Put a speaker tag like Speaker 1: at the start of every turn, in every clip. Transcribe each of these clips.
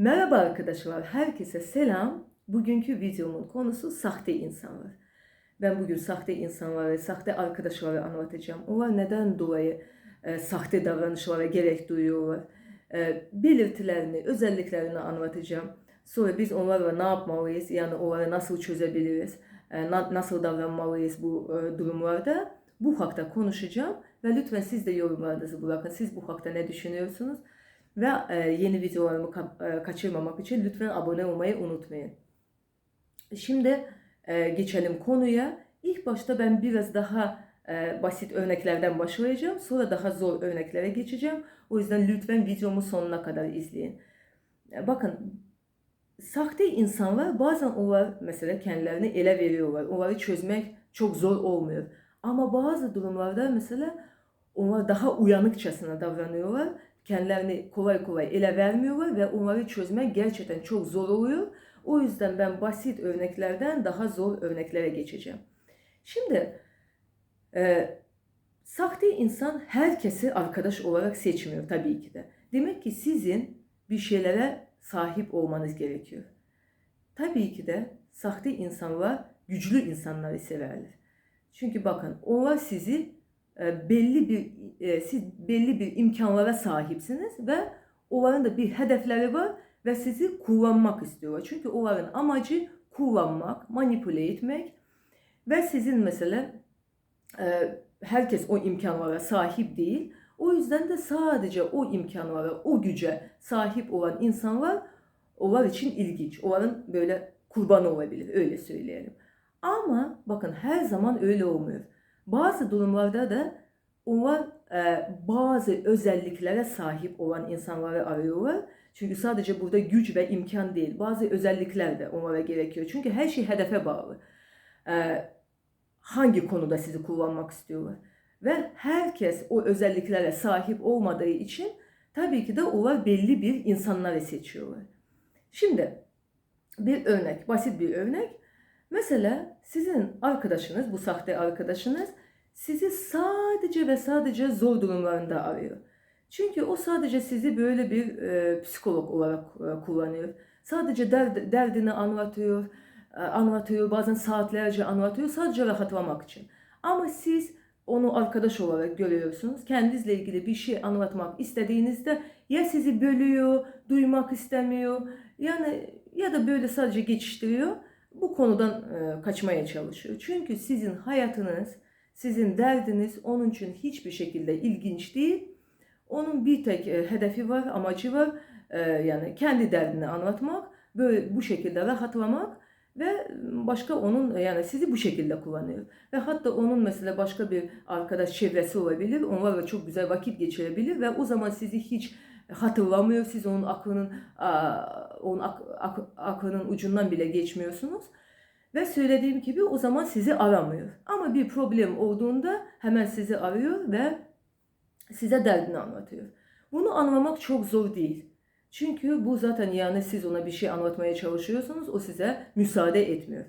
Speaker 1: Merhaba arkadaşlar, herkese selam. Bugünkü videomun konusu sahte insanlar. Ben bugün sahte insanları, sahte arkadaşları anlatacağım. Onlar neden dolayı e, sahte davranışlara gerek duyuyorlar? E, belirtilerini, özelliklerini anlatacağım. Sonra biz onlarla ne yapmalıyız, yani onları nasıl çözebiliriz, e, na- nasıl davranmalıyız bu e, durumlarda? Bu hakta konuşacağım ve lütfen siz de yorumlarınızı bırakın. Siz bu hakta ne düşünüyorsunuz? Ve e, yeni videolarımı e, kaçırmamak için lütfen abone olmayı unutmayın. Şimdi e, geçelim konuya. İlk başta ben biraz daha basit örneklerden başlayacağım. Sonra daha zor örneklere geçeceğim. O yüzden lütfen videomu sonuna kadar izleyin. Bakın sahte insanlar bazen onlar mesela kendilerini ele veriyorlar. Onları çözmek çok zor olmuyor. Ama bazı durumlarda mesela onlar daha uyanıkçasına davranıyorlar. Kendilerini kolay kolay ele vermiyorlar ve onları çözmek gerçekten çok zor oluyor. O yüzden ben basit örneklerden daha zor örneklere geçeceğim. Şimdi e, sahte insan herkesi arkadaş olarak seçmiyor tabii ki de. Demek ki sizin bir şeylere sahip olmanız gerekiyor. Tabii ki de sahte insanlar güçlü insanları severler. Çünkü bakın onlar sizi belli bir e, siz belli bir imkanlara sahipsiniz ve onların da bir hedefleri var ve sizi kullanmak istiyorlar. Çünkü onların amacı kullanmak, manipüle etmek ve sizin mesela e, herkes o imkanlara sahip değil. O yüzden de sadece o imkanlara, o güce sahip olan insanlar onlar için ilginç. Onların böyle kurbanı olabilir, öyle söyleyelim. Ama bakın her zaman öyle olmuyor. Bazı durumlarda da onlar e, bazı özelliklere sahip olan insanları arıyorlar. Çünkü sadece burada güç ve imkan değil, bazı özellikler de onlara gerekiyor. Çünkü her şey hedefe bağlı. E, hangi konuda sizi kullanmak istiyorlar? Ve herkes o özelliklere sahip olmadığı için tabii ki de onlar belli bir insanları seçiyorlar. Şimdi bir örnek, basit bir örnek. Mesela sizin arkadaşınız, bu sahte arkadaşınız sizi sadece ve sadece zor durumlarında arıyor. Çünkü o sadece sizi böyle bir e, psikolog olarak e, kullanıyor. Sadece derd, derdini anlatıyor, e, anlatıyor, bazen saatlerce anlatıyor sadece rahatlamak için. Ama siz onu arkadaş olarak görüyorsunuz. Kendinizle ilgili bir şey anlatmak istediğinizde ya sizi bölüyor, duymak istemiyor, yani ya da böyle sadece geçiştiriyor. Bu konudan e, kaçmaya çalışıyor. Çünkü sizin hayatınız, sizin derdiniz onun için hiçbir şekilde ilginç değil. Onun bir tek e, hedefi var, amacı var. E, yani kendi derdini anlatmak, böyle bu şekilde rahatlamak ve başka onun yani sizi bu şekilde kullanıyor. Ve hatta onun mesela başka bir arkadaş çevresi olabilir. Onlarla çok güzel vakit geçirebilir ve o zaman sizi hiç hatırlamıyor. Siz onun aklının onun ak, ak, aklının ucundan bile geçmiyorsunuz. Ve söylediğim gibi o zaman sizi aramıyor. Ama bir problem olduğunda hemen sizi arıyor ve size derdini anlatıyor. Bunu anlamak çok zor değil. Çünkü bu zaten yani siz ona bir şey anlatmaya çalışıyorsunuz, o size müsaade etmiyor.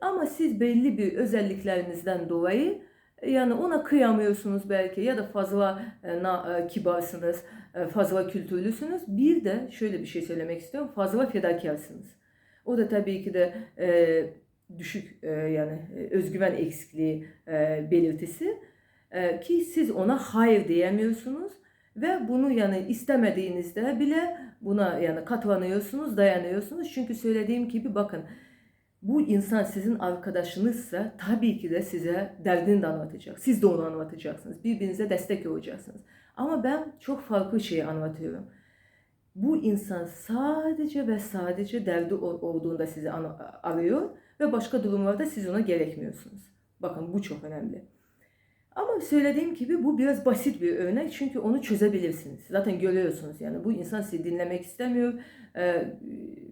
Speaker 1: Ama siz belli bir özelliklerinizden dolayı yani ona kıyamıyorsunuz belki ya da fazla e, na, e, kibarsınız, fazla kültürlüsünüz. Bir de şöyle bir şey söylemek istiyorum, fazla fedakarsınız. O da tabii ki de e, düşük e, yani e, özgüven eksikliği e, belirtisi e, ki siz ona hayır diyemiyorsunuz ve bunu yani istemediğinizde bile buna yani katlanıyorsunuz, dayanıyorsunuz. Çünkü söylediğim gibi bakın bu insan sizin arkadaşınızsa tabii ki de size derdini de anlatacak. Siz de onu anlatacaksınız. Birbirinize destek olacaksınız. Ama ben çok farklı şeyi anlatıyorum. Bu insan sadece ve sadece derdi olduğunda sizi arıyor ve başka durumlarda siz ona gerekmiyorsunuz. Bakın bu çok önemli. Ama söylediğim gibi bu biraz basit bir örnek çünkü onu çözebilirsiniz. Zaten görüyorsunuz yani bu insan sizi dinlemek istemiyor. Ee,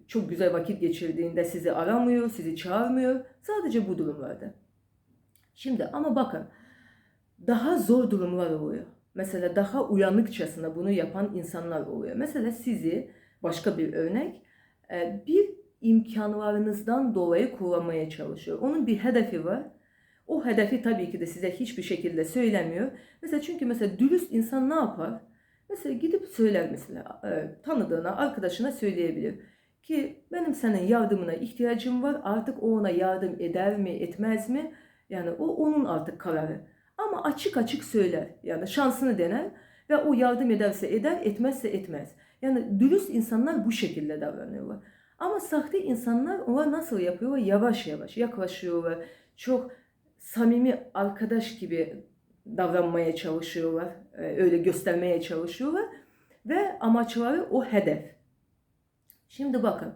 Speaker 1: çok güzel vakit geçirdiğinde sizi aramıyor, sizi çağırmıyor. Sadece bu durumlarda. Şimdi ama bakın daha zor durumlar oluyor. Mesela daha uyanıkçasına bunu yapan insanlar oluyor. Mesela sizi başka bir örnek e, bir imkanlarınızdan dolayı kullanmaya çalışıyor. Onun bir hedefi var. O hedefi tabii ki de size hiçbir şekilde söylemiyor. Mesela çünkü mesela dürüst insan ne yapar? Mesela gidip söyler mesela e, tanıdığına, arkadaşına söyleyebilir ki benim senin yardımına ihtiyacım var. Artık o ona yardım eder mi, etmez mi? Yani o onun artık kararı. Ama açık açık söyler. Yani şansını dener ve o yardım ederse eder, etmezse etmez. Yani dürüst insanlar bu şekilde davranıyorlar. Ama sahte insanlar ona nasıl yapıyorlar? Yavaş yavaş yaklaşıyorlar. Çok samimi arkadaş gibi davranmaya çalışıyorlar. e, Öyle göstermeye çalışıyorlar. Ve amaçları o hedef. Şimdi bakın.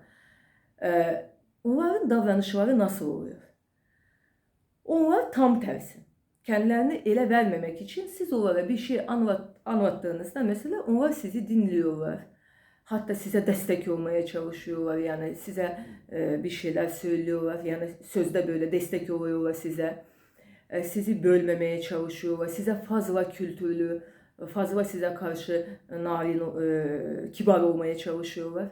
Speaker 1: e, Onların davranışları nasıl oluyor? Onlar tam tersi. Kendilerini ele vermemek için siz onlara bir şey anlat, anlattığınızda mesela onlar sizi dinliyorlar. Hatta size destek olmaya çalışıyorlar. Yani size e, bir şeyler söylüyorlar. Yani sözde böyle destek oluyorlar size. E, sizi bölmemeye çalışıyorlar. Size fazla kültürlü, fazla size karşı narin, e, kibar olmaya çalışıyorlar.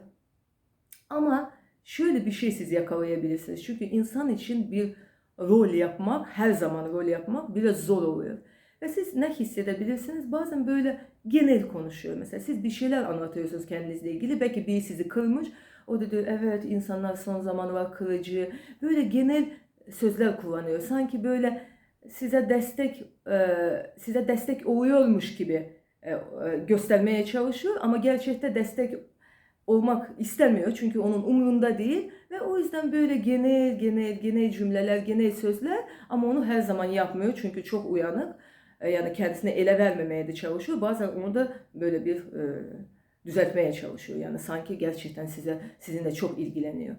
Speaker 1: Ama şöyle bir şey siz yakalayabilirsiniz. Çünkü insan için bir rol yapmak, her zaman rol yapmak biraz zor oluyor. Ve siz ne hissedebilirsiniz? Bazen böyle genel konuşuyor mesela. Siz bir şeyler anlatıyorsunuz kendinizle ilgili. Belki biri sizi kırmış. O da diyor evet insanlar son zamanlar kırıcı. Böyle genel sözler kullanıyor. Sanki böyle size destek e, size destek oluyormuş gibi e, e, göstermeye çalışıyor ama gerçekte destek olmak istemiyor çünkü onun umurunda değil ve o yüzden böyle genel genel genel cümleler, genel sözler ama onu her zaman yapmıyor çünkü çok uyanık. Yani kendisine ele vermemeye de çalışıyor. Bazen onu da böyle bir düzeltmeye çalışıyor. Yani sanki gerçekten size sizinle çok ilgileniyor.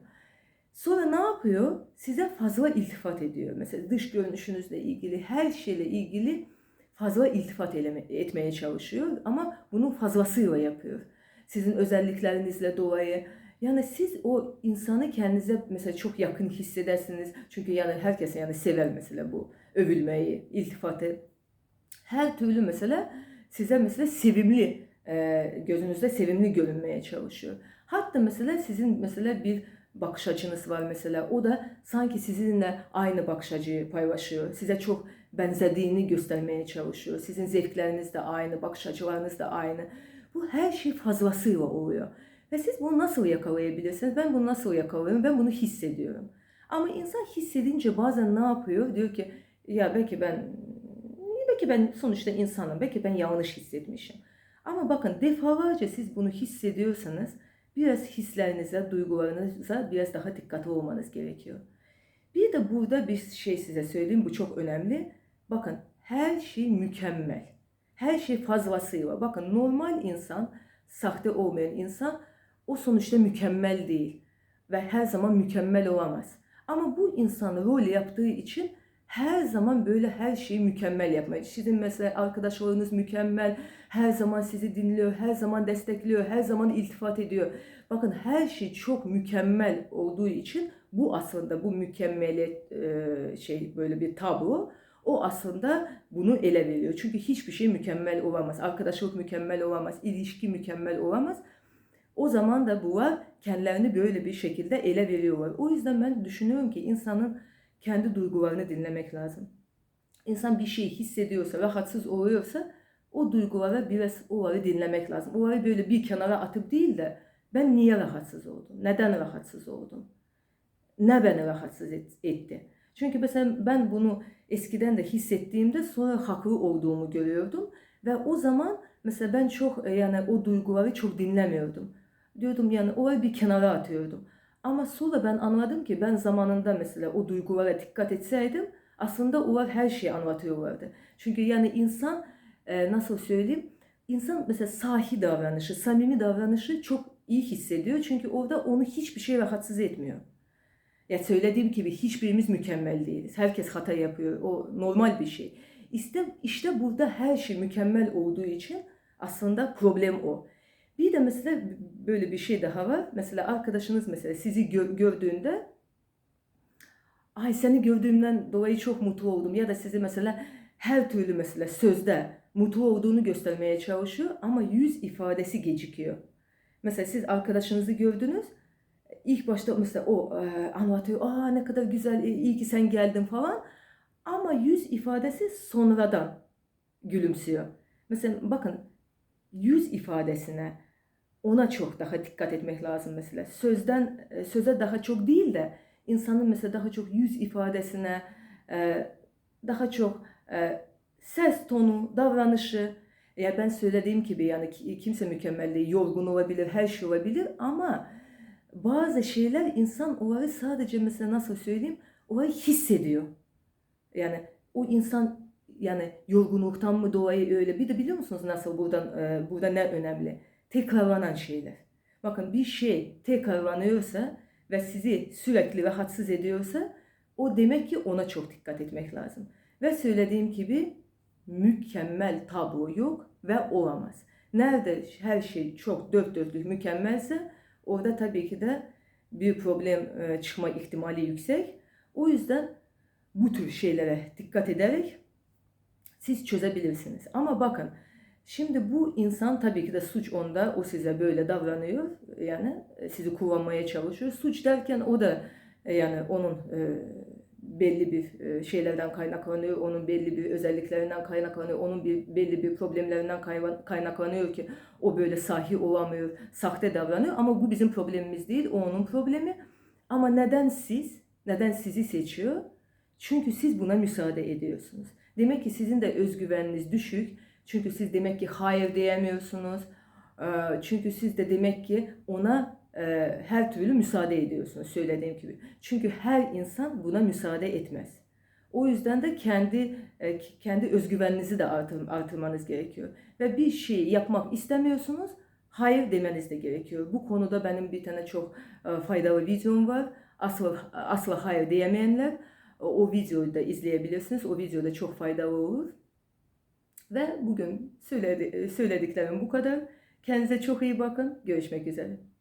Speaker 1: Sonra ne yapıyor? Size fazla iltifat ediyor. Mesela dış görünüşünüzle ilgili, her şeyle ilgili fazla iltifat etmeye çalışıyor ama bunu fazlasıyla yapıyor. Sizin özelliklerinizle dolayı. Yani siz o insanı kendinize mesela çok yakın hissedersiniz. Çünkü yani herkes yani sever mesela bu övülmeyi, iltifatı. Her türlü mesela size mesela sevimli, gözünüzde sevimli görünmeye çalışıyor. Hatta mesela sizin mesela bir bakış açınız var mesela. O da sanki sizinle aynı bakış açıyı paylaşıyor. Size çok benzediğini göstermeye çalışıyor. Sizin zevkleriniz de aynı, bakış açılarınız da aynı. Bu her şey fazlasıyla oluyor. Ve siz bunu nasıl yakalayabilirsiniz? Ben bunu nasıl yakalıyorum? Ben bunu hissediyorum. Ama insan hissedince bazen ne yapıyor? Diyor ki ya belki ben belki ben sonuçta insanım. Belki ben yanlış hissetmişim. Ama bakın defalarca siz bunu hissediyorsanız biraz hislerinize, duygularınıza biraz daha dikkatli olmanız gerekiyor. Bir de burada bir şey size söyleyeyim. Bu çok önemli. Bakın her şey mükemmel. Her şey fazlasıyla. Bakın normal insan, sahte olmayan insan o sonuçta mükemmel değil. Ve her zaman mükemmel olamaz. Ama bu insan rol yaptığı için her zaman böyle her şeyi mükemmel yapmaya. Sizin mesela arkadaşlarınız mükemmel, her zaman sizi dinliyor, her zaman destekliyor, her zaman iltifat ediyor. Bakın her şey çok mükemmel olduğu için bu aslında bu mükemmeliyet şey böyle bir tablo. O aslında bunu ele veriyor. Çünkü hiçbir şey mükemmel olamaz. Arkadaşlık mükemmel olamaz, ilişki mükemmel olamaz. O zaman da bunlar kendilerini böyle bir şekilde ele veriyorlar. O yüzden ben düşünüyorum ki insanın kendi duygularını dinlemek lazım. İnsan bir şey hissediyorsa, rahatsız oluyorsa o duygulara biraz onları dinlemek lazım. Onları böyle bir kenara atıp değil de ben niye rahatsız oldum? Neden rahatsız oldum? Ne beni rahatsız et- etti? Çünkü mesela ben bunu eskiden de hissettiğimde sonra haklı olduğumu görüyordum. Ve o zaman mesela ben çok yani o duyguları çok dinlemiyordum. Diyordum yani orayı bir kenara atıyordum. Ama sonra ben anladım ki ben zamanında mesela o duygulara dikkat etseydim aslında onlar her şeyi anlatıyorlardı. Çünkü yani insan e, nasıl söyleyeyim insan mesela sahi davranışı, samimi davranışı çok iyi hissediyor. Çünkü orada onu hiçbir şey rahatsız etmiyor. Ya söylediğim gibi hiçbirimiz mükemmel değiliz. Herkes hata yapıyor. O normal bir şey. İşte, işte burada her şey mükemmel olduğu için aslında problem o. Bir de mesela böyle bir şey daha var. Mesela arkadaşınız mesela sizi gö- gördüğünde ay seni gördüğümden dolayı çok mutlu oldum ya da sizi mesela her türlü mesela sözde mutlu olduğunu göstermeye çalışıyor ama yüz ifadesi gecikiyor. Mesela siz arkadaşınızı gördünüz. İlk başta mesela o e, anlatıyor. Aa ne kadar güzel, e, iyi ki sen geldin falan. Ama yüz ifadesi sonradan gülümsüyor. Mesela bakın yüz ifadesine ona çok daha dikkat etmek lazım mesela. Sözden e, söze daha çok değil de insanın mesela daha çok yüz ifadesine e, daha çok e, ses tonu, davranışı ya ben söylediğim gibi yani ki- kimse mükemmel değil, yorgun olabilir, her şey olabilir ama bazı şeyler insan olayı sadece mesela nasıl söyleyeyim olayı hissediyor. Yani o insan yani yorgunluktan mı dolayı öyle. Bir de biliyor musunuz nasıl buradan burada ne önemli? Tekrarlanan şeyler. Bakın bir şey tekrarlanıyorsa ve sizi sürekli rahatsız ediyorsa o demek ki ona çok dikkat etmek lazım. Ve söylediğim gibi mükemmel tablo yok ve olamaz. Nerede her şey çok dört dörtlük mükemmelse orada tabii ki de bir problem e, çıkma ihtimali yüksek. O yüzden bu tür şeylere dikkat ederek siz çözebilirsiniz. Ama bakın şimdi bu insan tabii ki de suç onda. O size böyle davranıyor. Yani e, sizi kullanmaya çalışıyor. Suç derken o da e, yani onun e, belli bir şeylerden kaynaklanıyor. Onun belli bir özelliklerinden kaynaklanıyor. Onun bir belli bir problemlerinden kaynaklanıyor ki o böyle sahi olamıyor, sahte davranıyor. Ama bu bizim problemimiz değil. O onun problemi. Ama neden siz? Neden sizi seçiyor? Çünkü siz buna müsaade ediyorsunuz. Demek ki sizin de özgüveniniz düşük. Çünkü siz demek ki hayır diyemiyorsunuz. Ee, Çünkü siz de demek ki ona e, her türlü müsaade ediyorsunuz söylediğim gibi. Çünkü her insan buna müsaade etmez. O yüzden de kendi e, kendi özgüveninizi de artır, artırmanız gerekiyor. Ve bir şeyi yapmak istemiyorsunuz, hayır demeniz de gerekiyor. Bu konuda benim bir tane çok e, faydalı videom var. Asla, asla hayır diyemeyenler o, videoyu da izleyebilirsiniz. O videoda çok faydalı olur. Ve bugün söyledi, söylediklerim bu kadar. Kendinize çok iyi bakın. Görüşmek üzere.